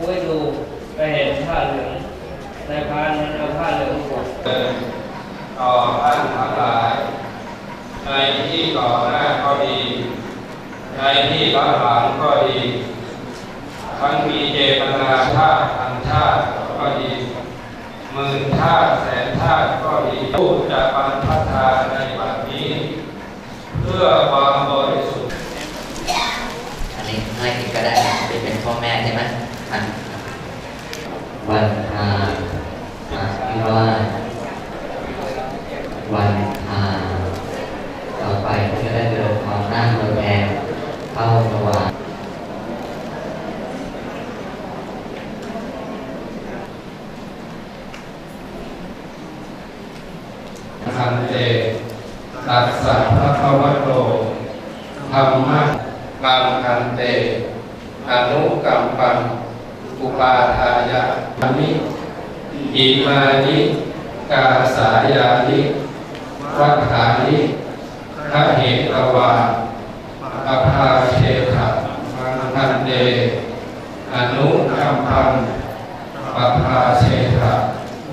อุ้ยดูไปเห็นผ้าเหลืองในพานมันเอาผ้าเหลืองผูกต่อท่านทั้งหลาย ในที่ก่อหน้าก็ดี ในที่หลังก็ดีทั้งมีเจตนาชาติอันชาติก็ดีหมื่นชาติแสนชาติก็ดีผู้จะบรรพทาในบัดนี้ เพื่อความบริสุทธิ์อันนี้ให้ก็ได้ที่เป็นพ่อแม่ใช่ไหม วันทาอาภิวาสวันทาต่อไปก็ได้เดินความหน้าโดยแทนเข้าสว่างคันเตตัสสะภะคะวะโตธรรมะกังคันเต อนุกัมปังอุปาทามิอิมานิกาสายานิวัฏฐานิพระเหตวาอภาเชขะมังคันเตอนุกัมปังปภาเชขะ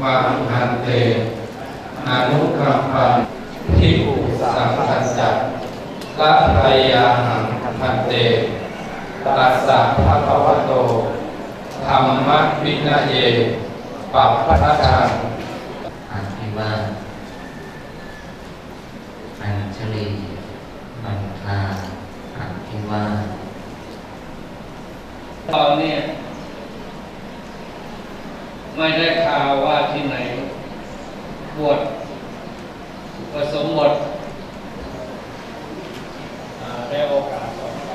มังคันเตอนุกัมปังทิปุสังคัญจักละภยาหังพันเตตัสสะภะคะวะโต วินัยเยปัปพะทังอาภิวาอัญชลีบันทาอาภิวาตอนนี้ไม่ได้ข่าวว่าที่ไหน บวชผสมบทอ่าได้โอกาสต่อไป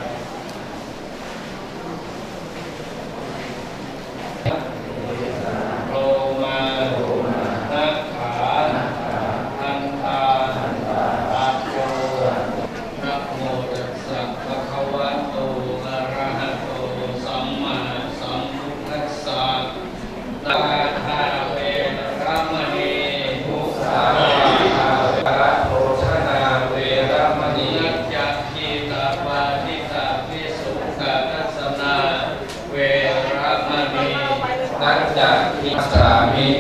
โลมานักขาทันตาอาโกนะโมตัสสะภะคะวะโตอะระหะโตสัมมาสัมพุทธัสสะตาทาเวระมณี มุสาวาทาระโภชนาเวรมณี นัจจคีตาปาทิตาพิสุกาทัสนาเวระมณี นัจ จคิสามิ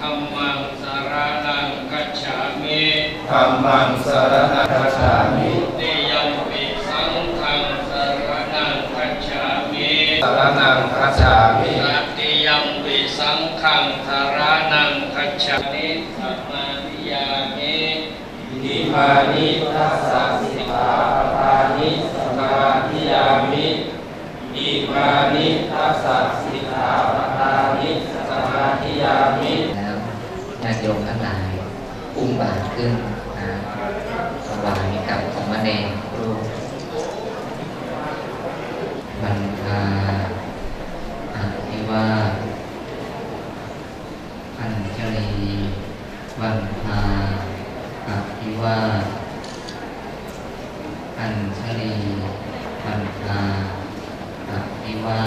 ธัมมังสารนังกัจฉามิธรรมังสรณคัจฉามิติยัมปิสังฆังสารนังกัจฉามิสรณังคัจฉามิตติยัมปิสังฆังสารนังกัจฉามิสัมมาทิยามิอิมานิทัสสะสิกขาปทานิสมาธิยามิอิมานิทัสสะสิกขาปทานิสมาธิยามิ แล้ว ญาติโยมทั้งหลายอุ้มบาตรขึ้นนะถวายกับสมณเณรครูบันทาอาภิว่าอัญชลีบันทาอาภิว่าอัญชลีบันทาอาภิว่า